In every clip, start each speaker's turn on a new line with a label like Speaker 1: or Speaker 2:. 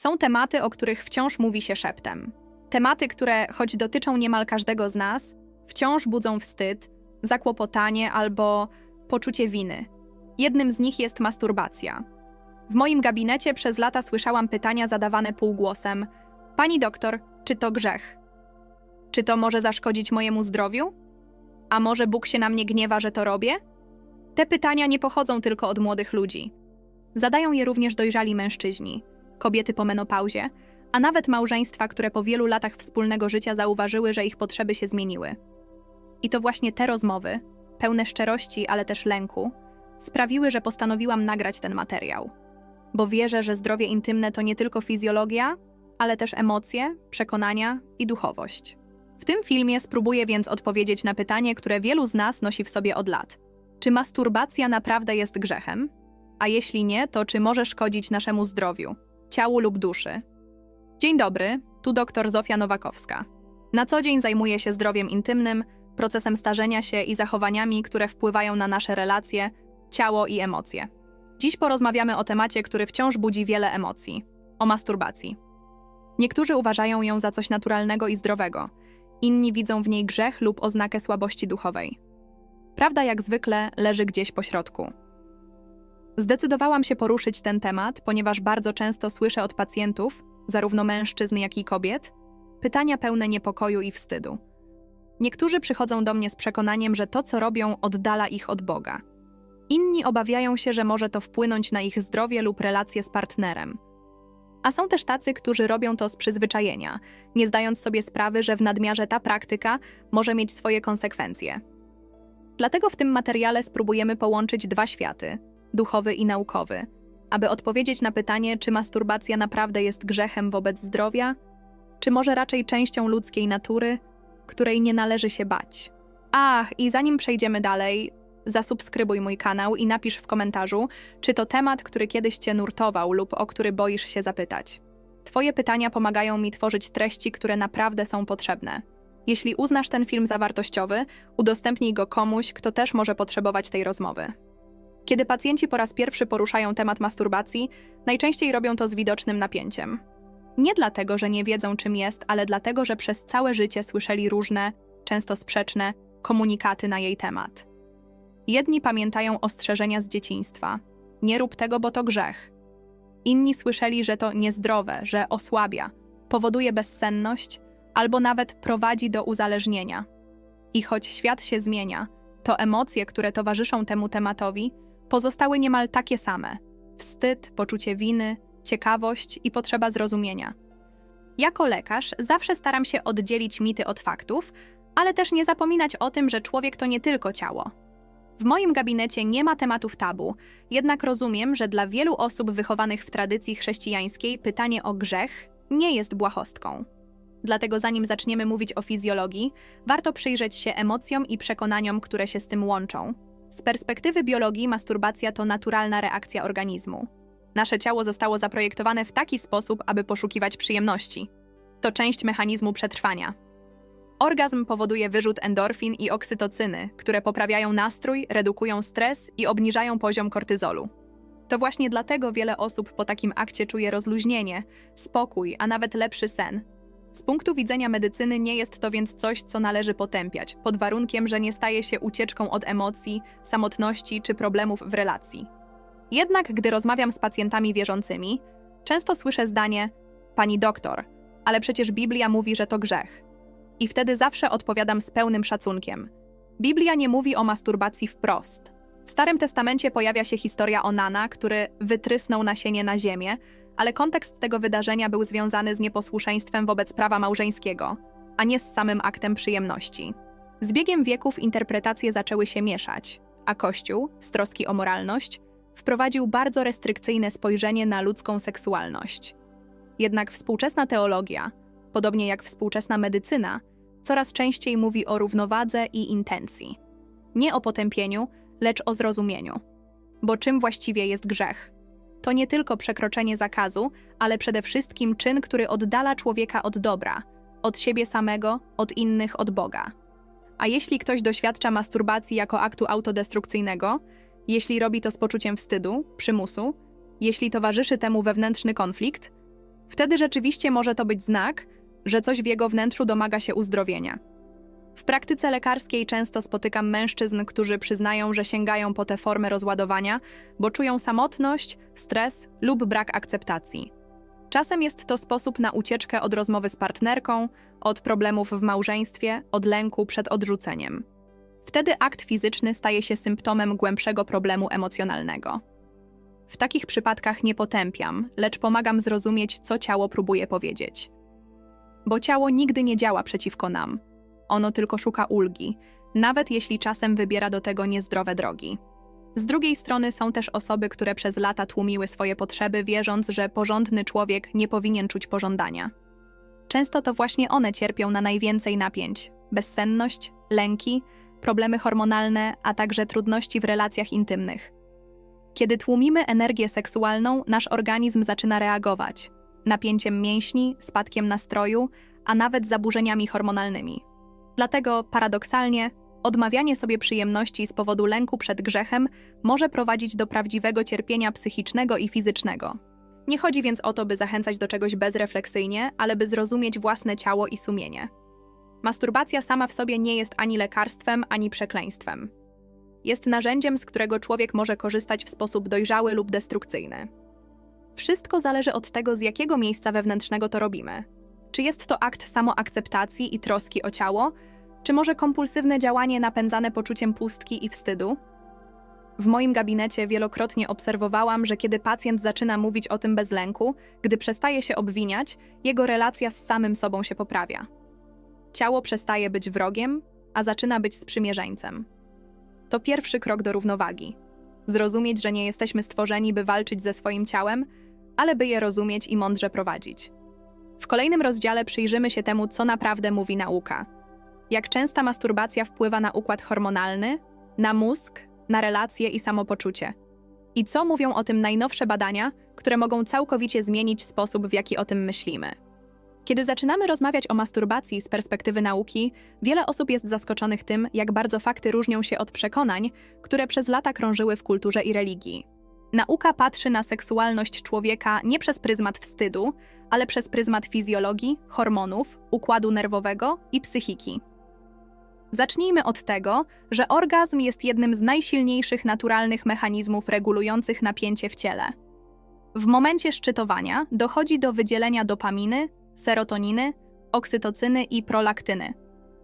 Speaker 1: Są tematy, o których wciąż mówi się szeptem. Tematy, które, choć dotyczą niemal każdego z nas, wciąż budzą wstyd, zakłopotanie albo poczucie winy. Jednym z nich jest masturbacja. W moim gabinecie przez lata słyszałam pytania zadawane półgłosem: Pani doktor, czy to grzech? Czy to może zaszkodzić mojemu zdrowiu? A może Bóg się na mnie gniewa, że to robię? Te pytania nie pochodzą tylko od młodych ludzi. Zadają je również dojrzali mężczyźni, kobiety po menopauzie, a nawet małżeństwa, które po wielu latach wspólnego życia zauważyły, że ich potrzeby się zmieniły. I to właśnie te rozmowy, pełne szczerości, ale też lęku, sprawiły, że postanowiłam nagrać ten materiał. Bo wierzę, że zdrowie intymne to nie tylko fizjologia, ale też emocje, przekonania i duchowość. W tym filmie spróbuję więc odpowiedzieć na pytanie, które wielu z nas nosi w sobie od lat. Czy masturbacja naprawdę jest grzechem? A jeśli nie, to czy może szkodzić naszemu zdrowiu, ciału lub duszy? Dzień dobry, tu dr Zofia Nowakowska. Na co dzień zajmuję się zdrowiem intymnym, procesem starzenia się i zachowaniami, które wpływają na nasze relacje, ciało i emocje. Dziś porozmawiamy o temacie, który wciąż budzi wiele emocji o masturbacji. Niektórzy uważają ją za coś naturalnego i zdrowego, inni widzą w niej grzech lub oznakę słabości duchowej. Prawda, jak zwykle, leży gdzieś po środku. Zdecydowałam się poruszyć ten temat, ponieważ bardzo często słyszę od pacjentów, zarówno mężczyzn, jak i kobiet, pytania pełne niepokoju i wstydu. Niektórzy przychodzą do mnie z przekonaniem, że to, co robią, oddala ich od Boga. Inni obawiają się, że może to wpłynąć na ich zdrowie lub relacje z partnerem. A są też tacy, którzy robią to z przyzwyczajenia, nie zdając sobie sprawy, że w nadmiarze ta praktyka może mieć swoje konsekwencje. Dlatego w tym materiale spróbujemy połączyć dwa światy duchowy i naukowy aby odpowiedzieć na pytanie, czy masturbacja naprawdę jest grzechem wobec zdrowia, czy może raczej częścią ludzkiej natury, której nie należy się bać. Ach, i zanim przejdziemy dalej, zasubskrybuj mój kanał i napisz w komentarzu, czy to temat, który kiedyś Cię nurtował lub o który boisz się zapytać. Twoje pytania pomagają mi tworzyć treści, które naprawdę są potrzebne. Jeśli uznasz ten film za wartościowy, udostępnij go komuś, kto też może potrzebować tej rozmowy. Kiedy pacjenci po raz pierwszy poruszają temat masturbacji, najczęściej robią to z widocznym napięciem. Nie dlatego, że nie wiedzą, czym jest, ale dlatego, że przez całe życie słyszeli różne, często sprzeczne, komunikaty na jej temat. Jedni pamiętają ostrzeżenia z dzieciństwa: nie rób tego, bo to grzech. Inni słyszeli, że to niezdrowe, że osłabia, powoduje bezsenność albo nawet prowadzi do uzależnienia. I choć świat się zmienia, to emocje, które towarzyszą temu tematowi, pozostały niemal takie same: wstyd, poczucie winy, ciekawość i potrzeba zrozumienia. Jako lekarz zawsze staram się oddzielić mity od faktów, ale też nie zapominać o tym, że człowiek to nie tylko ciało. W moim gabinecie nie ma tematów tabu, jednak rozumiem, że dla wielu osób wychowanych w tradycji chrześcijańskiej pytanie o grzech nie jest błahostką. Dlatego zanim zaczniemy mówić o fizjologii, warto przyjrzeć się emocjom i przekonaniom, które się z tym łączą. Z perspektywy biologii masturbacja to naturalna reakcja organizmu. Nasze ciało zostało zaprojektowane w taki sposób, aby poszukiwać przyjemności. To część mechanizmu przetrwania. Orgazm powoduje wyrzut endorfin i oksytocyny, które poprawiają nastrój, redukują stres i obniżają poziom kortyzolu. To właśnie dlatego wiele osób po takim akcie czuje rozluźnienie, spokój, a nawet lepszy sen, z punktu widzenia medycyny nie jest to więc coś, co należy potępiać, pod warunkiem, że nie staje się ucieczką od emocji, samotności czy problemów w relacji. Jednak gdy rozmawiam z pacjentami wierzącymi, często słyszę zdanie: Pani doktor, ale przecież Biblia mówi, że to grzech. I wtedy zawsze odpowiadam z pełnym szacunkiem. Biblia nie mówi o masturbacji wprost. W Starym Testamencie pojawia się historia Onana, który wytrysnął nasienie na ziemię, ale kontekst tego wydarzenia był związany z nieposłuszeństwem wobec prawa małżeńskiego, a nie z samym aktem przyjemności. Z biegiem wieków interpretacje zaczęły się mieszać, a Kościół, z troski o moralność, wprowadził bardzo restrykcyjne spojrzenie na ludzką seksualność. Jednak współczesna teologia, podobnie jak współczesna medycyna, coraz częściej mówi o równowadze i intencji. Nie o potępieniu, lecz o zrozumieniu. Bo czym właściwie jest grzech? To nie tylko przekroczenie zakazu, ale przede wszystkim czyn, który oddala człowieka od dobra, od siebie samego, od innych, od Boga. A jeśli ktoś doświadcza masturbacji jako aktu autodestrukcyjnego, jeśli robi to z poczuciem wstydu, przymusu, jeśli towarzyszy temu wewnętrzny konflikt, Wtedy rzeczywiście może to być znak, że coś w jego wnętrzu domaga się uzdrowienia. W praktyce lekarskiej często spotykam mężczyzn, którzy przyznają, że sięgają po tę formę rozładowania, bo czują samotność, stres lub brak akceptacji. Czasem jest to sposób na ucieczkę od rozmowy z partnerką, od problemów w małżeństwie, od lęku przed odrzuceniem. Wtedy akt fizyczny staje się symptomem głębszego problemu emocjonalnego. W takich przypadkach nie potępiam, lecz pomagam zrozumieć, co ciało próbuje powiedzieć. Bo ciało nigdy nie działa przeciwko nam. Ono tylko szuka ulgi, nawet jeśli czasem wybiera do tego niezdrowe drogi. Z drugiej strony są też osoby, które przez lata tłumiły swoje potrzeby, wierząc, że porządny człowiek nie powinien czuć pożądania. Często to właśnie one cierpią na najwięcej napięć: bezsenność, lęki, problemy hormonalne, a także trudności w relacjach intymnych. Kiedy tłumimy energię seksualną, nasz organizm zaczyna reagować napięciem mięśni, spadkiem nastroju, a nawet zaburzeniami hormonalnymi. Dlatego paradoksalnie odmawianie sobie przyjemności z powodu lęku przed grzechem może prowadzić do prawdziwego cierpienia psychicznego i fizycznego. Nie chodzi więc o to, by zachęcać do czegoś bezrefleksyjnie, ale by zrozumieć własne ciało i sumienie. Masturbacja sama w sobie nie jest ani lekarstwem, ani przekleństwem. Jest narzędziem, z którego człowiek może korzystać w sposób dojrzały lub destrukcyjny. Wszystko zależy od tego, z jakiego miejsca wewnętrznego to robimy. Czy jest to akt samoakceptacji i troski o ciało, czy może kompulsywne działanie napędzane poczuciem pustki i wstydu? W moim gabinecie wielokrotnie obserwowałam, że kiedy pacjent zaczyna mówić o tym bez lęku, gdy przestaje się obwiniać, jego relacja z samym sobą się poprawia. Ciało przestaje być wrogiem, a zaczyna być sprzymierzeńcem. To pierwszy krok do równowagi. Zrozumieć, że nie jesteśmy stworzeni, by walczyć ze swoim ciałem, ale by je rozumieć i mądrze prowadzić. W kolejnym rozdziale przyjrzymy się temu, co naprawdę mówi nauka. Jak częsta masturbacja wpływa na układ hormonalny, na mózg, na relacje i samopoczucie. I co mówią o tym najnowsze badania, które mogą całkowicie zmienić sposób, w jaki o tym myślimy. Kiedy zaczynamy rozmawiać o masturbacji z perspektywy nauki, wiele osób jest zaskoczonych tym, jak bardzo fakty różnią się od przekonań, które przez lata krążyły w kulturze i religii. Nauka patrzy na seksualność człowieka nie przez pryzmat wstydu, ale przez pryzmat fizjologii, hormonów, układu nerwowego i psychiki. Zacznijmy od tego, że orgazm jest jednym z najsilniejszych naturalnych mechanizmów regulujących napięcie w ciele. W momencie szczytowania dochodzi do wydzielenia dopaminy, serotoniny, oksytocyny i prolaktyny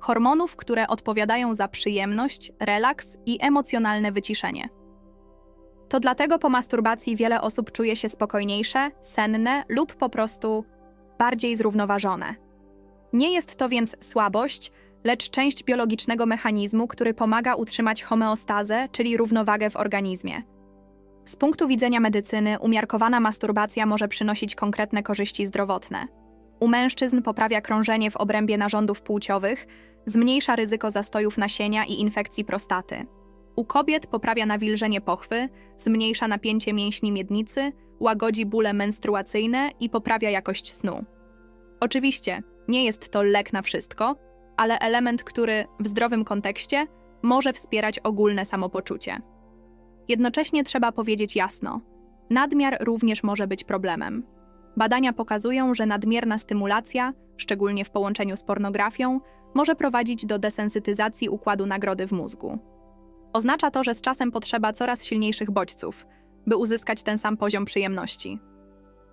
Speaker 1: hormonów, które odpowiadają za przyjemność, relaks i emocjonalne wyciszenie. To dlatego po masturbacji wiele osób czuje się spokojniejsze, senne lub po prostu bardziej zrównoważone. Nie jest to więc słabość, lecz część biologicznego mechanizmu, który pomaga utrzymać homeostazę, czyli równowagę w organizmie. Z punktu widzenia medycyny, umiarkowana masturbacja może przynosić konkretne korzyści zdrowotne. U mężczyzn poprawia krążenie w obrębie narządów płciowych, zmniejsza ryzyko zastojów nasienia i infekcji prostaty. U kobiet poprawia nawilżenie pochwy, zmniejsza napięcie mięśni miednicy, łagodzi bóle menstruacyjne i poprawia jakość snu. Oczywiście, nie jest to lek na wszystko, ale element, który w zdrowym kontekście może wspierać ogólne samopoczucie. Jednocześnie trzeba powiedzieć jasno: nadmiar również może być problemem. Badania pokazują, że nadmierna stymulacja, szczególnie w połączeniu z pornografią, może prowadzić do desensytyzacji układu nagrody w mózgu. Oznacza to, że z czasem potrzeba coraz silniejszych bodźców, by uzyskać ten sam poziom przyjemności.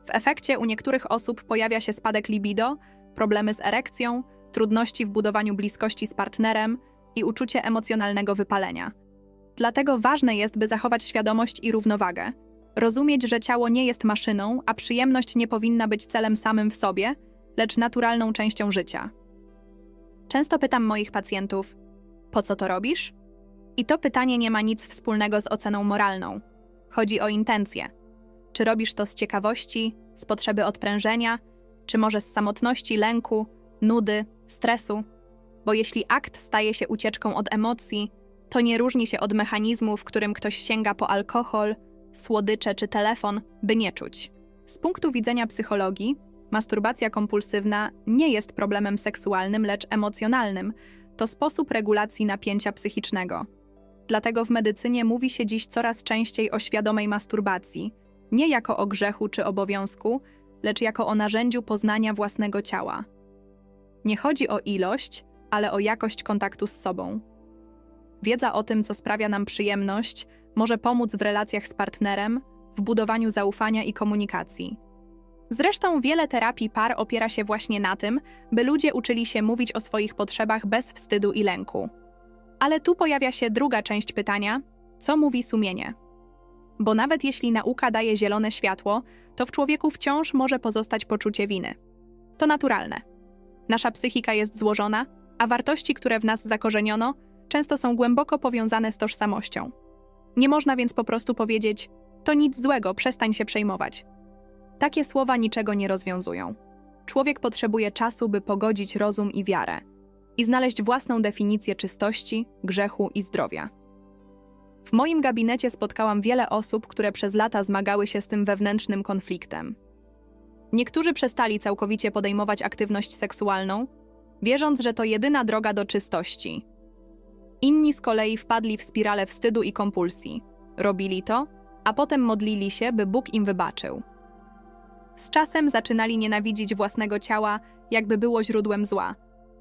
Speaker 1: W efekcie u niektórych osób pojawia się spadek libido, problemy z erekcją, trudności w budowaniu bliskości z partnerem i uczucie emocjonalnego wypalenia. Dlatego ważne jest, by zachować świadomość i równowagę. Rozumieć, że ciało nie jest maszyną, a przyjemność nie powinna być celem samym w sobie, lecz naturalną częścią życia. Często pytam moich pacjentów: Po co to robisz? I to pytanie nie ma nic wspólnego z oceną moralną. Chodzi o intencje. Czy robisz to z ciekawości, z potrzeby odprężenia, czy może z samotności, lęku, nudy, stresu? Bo jeśli akt staje się ucieczką od emocji, to nie różni się od mechanizmu, w którym ktoś sięga po alkohol, słodycze czy telefon, by nie czuć. Z punktu widzenia psychologii, masturbacja kompulsywna nie jest problemem seksualnym, lecz emocjonalnym. To sposób regulacji napięcia psychicznego. Dlatego w medycynie mówi się dziś coraz częściej o świadomej masturbacji, nie jako o grzechu czy obowiązku, lecz jako o narzędziu poznania własnego ciała. Nie chodzi o ilość, ale o jakość kontaktu z sobą. Wiedza o tym, co sprawia nam przyjemność, może pomóc w relacjach z partnerem, w budowaniu zaufania i komunikacji. Zresztą wiele terapii par opiera się właśnie na tym, by ludzie uczyli się mówić o swoich potrzebach bez wstydu i lęku. Ale tu pojawia się druga część pytania: co mówi sumienie? Bo nawet jeśli nauka daje zielone światło, to w człowieku wciąż może pozostać poczucie winy. To naturalne. Nasza psychika jest złożona, a wartości, które w nas zakorzeniono, często są głęboko powiązane z tożsamością. Nie można więc po prostu powiedzieć: To nic złego, przestań się przejmować. Takie słowa niczego nie rozwiązują. Człowiek potrzebuje czasu, by pogodzić rozum i wiarę i znaleźć własną definicję czystości, grzechu i zdrowia. W moim gabinecie spotkałam wiele osób, które przez lata zmagały się z tym wewnętrznym konfliktem. Niektórzy przestali całkowicie podejmować aktywność seksualną, wierząc, że to jedyna droga do czystości. Inni z kolei wpadli w spiralę wstydu i kompulsji. Robili to, a potem modlili się, by Bóg im wybaczył. Z czasem zaczynali nienawidzić własnego ciała, jakby było źródłem zła.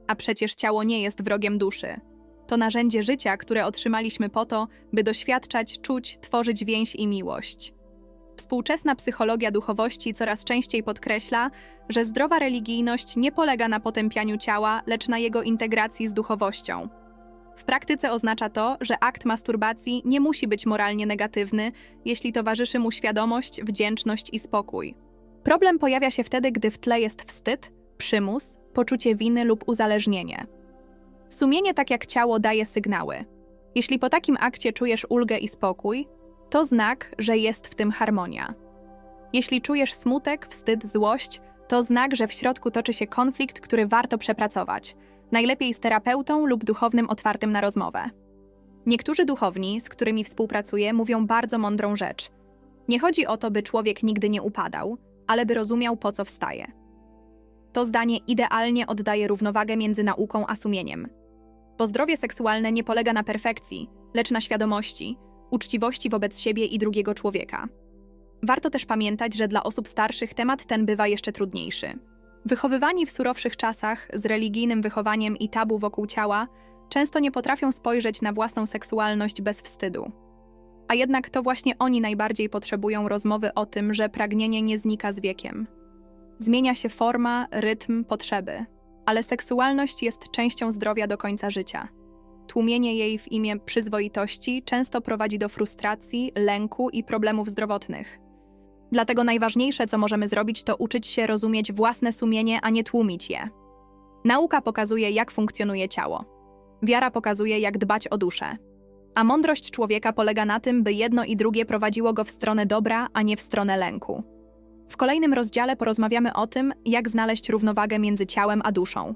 Speaker 1: A przecież ciało nie jest wrogiem duszy. To narzędzie życia, które otrzymaliśmy po to, by doświadczać, czuć, tworzyć więź i miłość. Współczesna psychologia duchowości coraz częściej podkreśla, że zdrowa religijność nie polega na potępianiu ciała, lecz na jego integracji z duchowością. W praktyce oznacza to, że akt masturbacji nie musi być moralnie negatywny, jeśli towarzyszy mu świadomość, wdzięczność i spokój. Problem pojawia się wtedy, gdy w tle jest wstyd, przymus, poczucie winy lub uzależnienie. Sumienie, tak jak ciało, daje sygnały. Jeśli po takim akcie czujesz ulgę i spokój, to znak, że jest w tym harmonia. Jeśli czujesz smutek, wstyd, złość, to znak, że w środku toczy się konflikt, który warto przepracować, najlepiej z terapeutą lub duchownym otwartym na rozmowę. Niektórzy duchowni, z którymi współpracuję, mówią bardzo mądrą rzecz. Nie chodzi o to, by człowiek nigdy nie upadał, ale by rozumiał, po co wstaje. To zdanie idealnie oddaje równowagę między nauką a sumieniem. Bo zdrowie seksualne nie polega na perfekcji, lecz na świadomości, uczciwości wobec siebie i drugiego człowieka. Warto też pamiętać, że dla osób starszych temat ten bywa jeszcze trudniejszy. Wychowywani w surowszych czasach, z religijnym wychowaniem i tabu wokół ciała, często nie potrafią spojrzeć na własną seksualność bez wstydu. A jednak to właśnie oni najbardziej potrzebują rozmowy o tym, że pragnienie nie znika z wiekiem. Zmienia się forma, rytm, potrzeby, ale seksualność jest częścią zdrowia do końca życia. Tłumienie jej w imię przyzwoitości często prowadzi do frustracji, lęku i problemów zdrowotnych. Dlatego najważniejsze, co możemy zrobić, to uczyć się rozumieć własne sumienie, a nie tłumić je. Nauka pokazuje, jak funkcjonuje ciało. Wiara pokazuje, jak dbać o duszę. A mądrość człowieka polega na tym, by jedno i drugie prowadziło go w stronę dobra, a nie w stronę lęku. W kolejnym rozdziale porozmawiamy o tym, jak znaleźć równowagę między ciałem a duszą.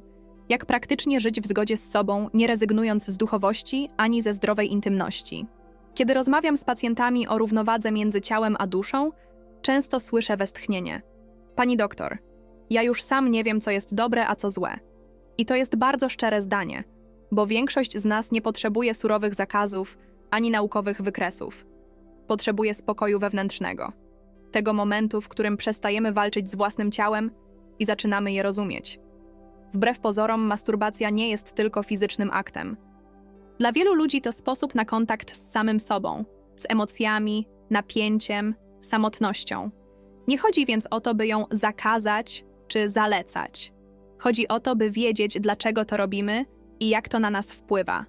Speaker 1: Jak praktycznie żyć w zgodzie z sobą, nie rezygnując z duchowości ani ze zdrowej intymności. Kiedy rozmawiam z pacjentami o równowadze między ciałem a duszą, często słyszę westchnienie. Pani doktor, ja już sam nie wiem, co jest dobre, a co złe. I to jest bardzo szczere zdanie, bo większość z nas nie potrzebuje surowych zakazów ani naukowych wykresów. Potrzebuje spokoju wewnętrznego tego momentu, w którym przestajemy walczyć z własnym ciałem i zaczynamy je rozumieć. Wbrew pozorom, masturbacja nie jest tylko fizycznym aktem. Dla wielu ludzi to sposób na kontakt z samym sobą, z emocjami, napięciem, samotnością. Nie chodzi więc o to, by ją zakazać czy zalecać. Chodzi o to, by wiedzieć, dlaczego to robimy i jak to na nas wpływa.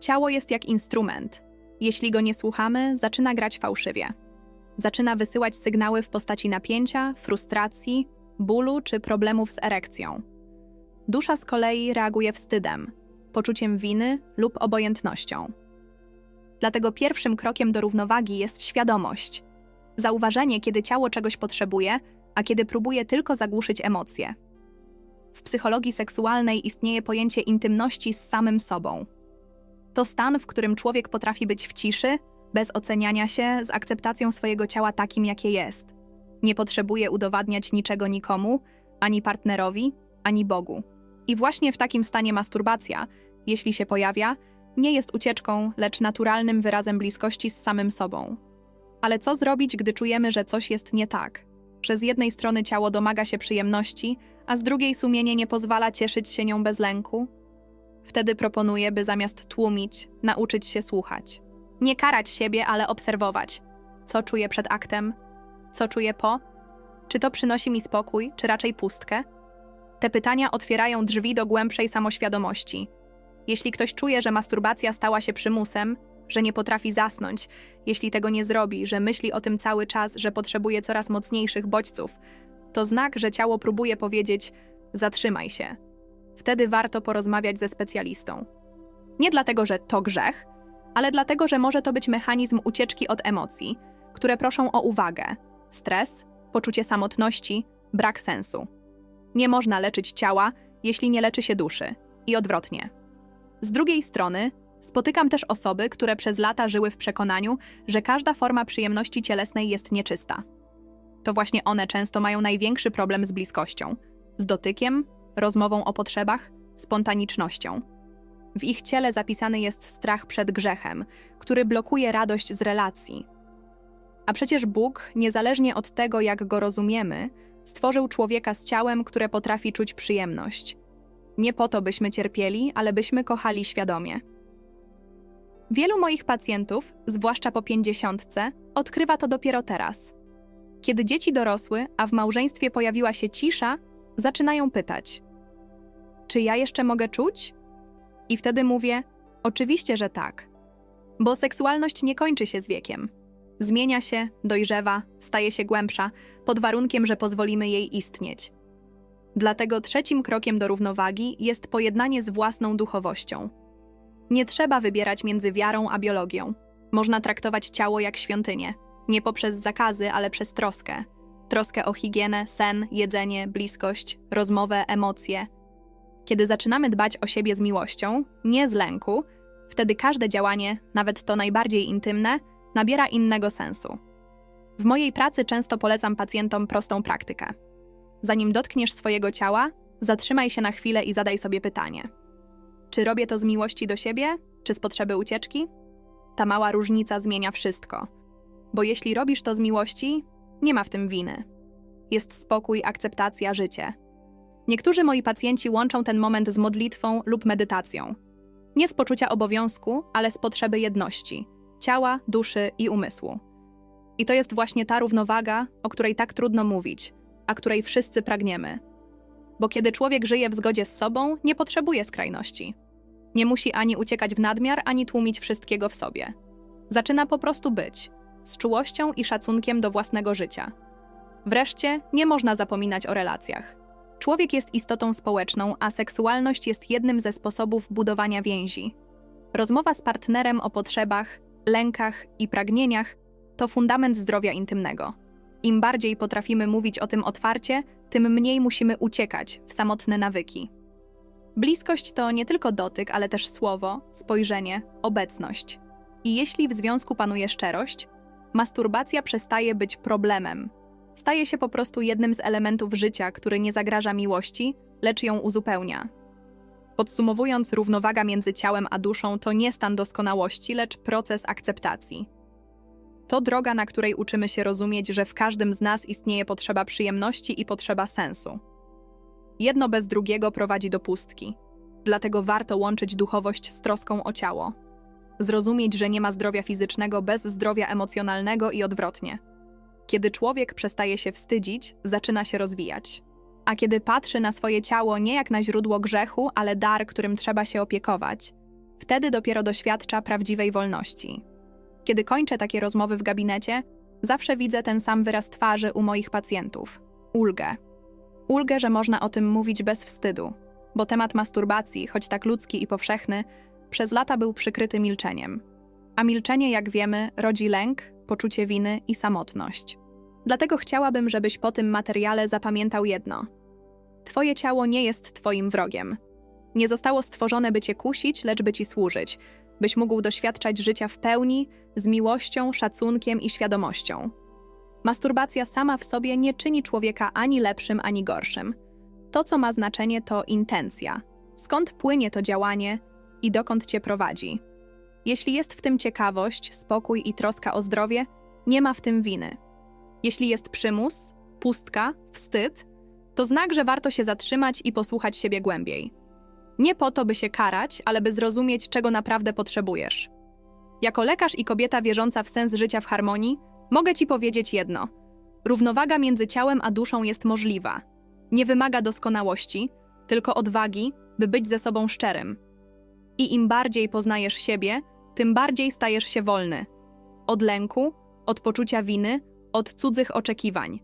Speaker 1: Ciało jest jak instrument. Jeśli go nie słuchamy, zaczyna grać fałszywie zaczyna wysyłać sygnały w postaci napięcia, frustracji, bólu czy problemów z erekcją. Dusza z kolei reaguje wstydem, poczuciem winy lub obojętnością. Dlatego pierwszym krokiem do równowagi jest świadomość. Zauważenie, kiedy ciało czegoś potrzebuje, a kiedy próbuje tylko zagłuszyć emocje. W psychologii seksualnej istnieje pojęcie intymności z samym sobą. To stan, w którym człowiek potrafi być w ciszy, bez oceniania się, z akceptacją swojego ciała takim, jakie jest. Nie potrzebuje udowadniać niczego nikomu, ani partnerowi, ani Bogu. I właśnie w takim stanie masturbacja, jeśli się pojawia, nie jest ucieczką, lecz naturalnym wyrazem bliskości z samym sobą. Ale co zrobić, gdy czujemy, że coś jest nie tak? że z jednej strony ciało domaga się przyjemności, a z drugiej sumienie nie pozwala cieszyć się nią bez lęku? Wtedy proponuję, by zamiast tłumić, nauczyć się słuchać. Nie karać siebie, ale obserwować. Co czuję przed aktem? Co czuję po? Czy to przynosi mi spokój, czy raczej pustkę? Te pytania otwierają drzwi do głębszej samoświadomości. Jeśli ktoś czuje, że masturbacja stała się przymusem, że nie potrafi zasnąć, jeśli tego nie zrobi, że myśli o tym cały czas, że potrzebuje coraz mocniejszych bodźców, to znak, że ciało próbuje powiedzieć: zatrzymaj się. Wtedy warto porozmawiać ze specjalistą. Nie dlatego, że to grzech, ale dlatego, że może to być mechanizm ucieczki od emocji, które proszą o uwagę, stres, poczucie samotności, brak sensu. Nie można leczyć ciała, jeśli nie leczy się duszy, i odwrotnie. Z drugiej strony, spotykam też osoby, które przez lata żyły w przekonaniu, że każda forma przyjemności cielesnej jest nieczysta. To właśnie one często mają największy problem z bliskością, z dotykiem, rozmową o potrzebach, spontanicznością. W ich ciele zapisany jest strach przed grzechem, który blokuje radość z relacji. A przecież Bóg, niezależnie od tego, jak go rozumiemy, stworzył człowieka z ciałem, które potrafi czuć przyjemność. Nie po to, byśmy cierpieli, ale byśmy kochali świadomie. Wielu moich pacjentów, zwłaszcza po pięćdziesiątce, odkrywa to dopiero teraz. Kiedy dzieci dorosły, a w małżeństwie pojawiła się cisza, zaczynają pytać: Czy ja jeszcze mogę czuć? I wtedy mówię: Oczywiście, że tak. Bo seksualność nie kończy się z wiekiem. Zmienia się, dojrzewa, staje się głębsza, pod warunkiem, że pozwolimy jej istnieć. Dlatego trzecim krokiem do równowagi jest pojednanie z własną duchowością. Nie trzeba wybierać między wiarą a biologią. Można traktować ciało jak świątynię, nie poprzez zakazy, ale przez troskę. Troskę o higienę, sen, jedzenie, bliskość, rozmowę, emocje. Kiedy zaczynamy dbać o siebie z miłością, nie z lęku, wtedy każde działanie, nawet to najbardziej intymne, nabiera innego sensu. W mojej pracy często polecam pacjentom prostą praktykę. Zanim dotkniesz swojego ciała, zatrzymaj się na chwilę i zadaj sobie pytanie: Czy robię to z miłości do siebie, czy z potrzeby ucieczki? Ta mała różnica zmienia wszystko. Bo jeśli robisz to z miłości, nie ma w tym winy. Jest spokój, akceptacja, życie. Niektórzy moi pacjenci łączą ten moment z modlitwą lub medytacją. Nie z poczucia obowiązku, ale z potrzeby jedności ciała, duszy i umysłu. I to jest właśnie ta równowaga, o której tak trudno mówić, a której wszyscy pragniemy. Bo kiedy człowiek żyje w zgodzie z sobą, nie potrzebuje skrajności. Nie musi ani uciekać w nadmiar, ani tłumić wszystkiego w sobie. Zaczyna po prostu być, z czułością i szacunkiem do własnego życia. Wreszcie, nie można zapominać o relacjach. Człowiek jest istotą społeczną, a seksualność jest jednym ze sposobów budowania więzi. Rozmowa z partnerem o potrzebach, lękach i pragnieniach to fundament zdrowia intymnego. Im bardziej potrafimy mówić o tym otwarcie, tym mniej musimy uciekać w samotne nawyki. Bliskość to nie tylko dotyk, ale też słowo, spojrzenie, obecność. I jeśli w związku panuje szczerość, masturbacja przestaje być problemem. Staje się po prostu jednym z elementów życia, który nie zagraża miłości, lecz ją uzupełnia. Podsumowując, równowaga między ciałem a duszą to nie stan doskonałości, lecz proces akceptacji. To droga, na której uczymy się rozumieć, że w każdym z nas istnieje potrzeba przyjemności i potrzeba sensu. Jedno bez drugiego prowadzi do pustki, dlatego warto łączyć duchowość z troską o ciało. Zrozumieć, że nie ma zdrowia fizycznego bez zdrowia emocjonalnego i odwrotnie. Kiedy człowiek przestaje się wstydzić, zaczyna się rozwijać. A kiedy patrzy na swoje ciało nie jak na źródło grzechu, ale dar, którym trzeba się opiekować, wtedy dopiero doświadcza prawdziwej wolności. Kiedy kończę takie rozmowy w gabinecie, zawsze widzę ten sam wyraz twarzy u moich pacjentów ulgę. Ulgę, że można o tym mówić bez wstydu, bo temat masturbacji, choć tak ludzki i powszechny, przez lata był przykryty milczeniem. A milczenie, jak wiemy, rodzi lęk, poczucie winy i samotność. Dlatego chciałabym, żebyś po tym materiale zapamiętał jedno: Twoje ciało nie jest Twoim wrogiem. Nie zostało stworzone, by Cię kusić, lecz by Ci służyć, byś mógł doświadczać życia w pełni, z miłością, szacunkiem i świadomością. Masturbacja sama w sobie nie czyni człowieka ani lepszym, ani gorszym. To, co ma znaczenie, to intencja. Skąd płynie to działanie i dokąd cię prowadzi? Jeśli jest w tym ciekawość, spokój i troska o zdrowie, nie ma w tym winy. Jeśli jest przymus, pustka, wstyd, to znak, że warto się zatrzymać i posłuchać siebie głębiej. Nie po to, by się karać, ale by zrozumieć, czego naprawdę potrzebujesz. Jako lekarz i kobieta wierząca w sens życia w harmonii, mogę ci powiedzieć jedno: równowaga między ciałem a duszą jest możliwa. Nie wymaga doskonałości, tylko odwagi, by być ze sobą szczerym. I im bardziej poznajesz siebie, tym bardziej stajesz się wolny. Od lęku, od poczucia winy, od cudzych oczekiwań.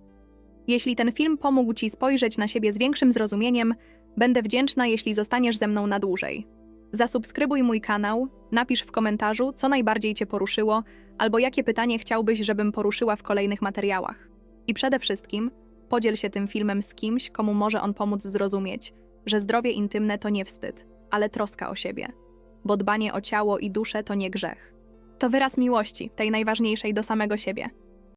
Speaker 1: Jeśli ten film pomógł Ci spojrzeć na siebie z większym zrozumieniem, będę wdzięczna, jeśli zostaniesz ze mną na dłużej. Zasubskrybuj mój kanał, napisz w komentarzu, co najbardziej Cię poruszyło, albo jakie pytanie chciałbyś, żebym poruszyła w kolejnych materiałach. I przede wszystkim podziel się tym filmem z kimś, komu może on pomóc zrozumieć, że zdrowie intymne to nie wstyd, ale troska o siebie. Bo dbanie o ciało i duszę to nie grzech. To wyraz miłości, tej najważniejszej do samego siebie.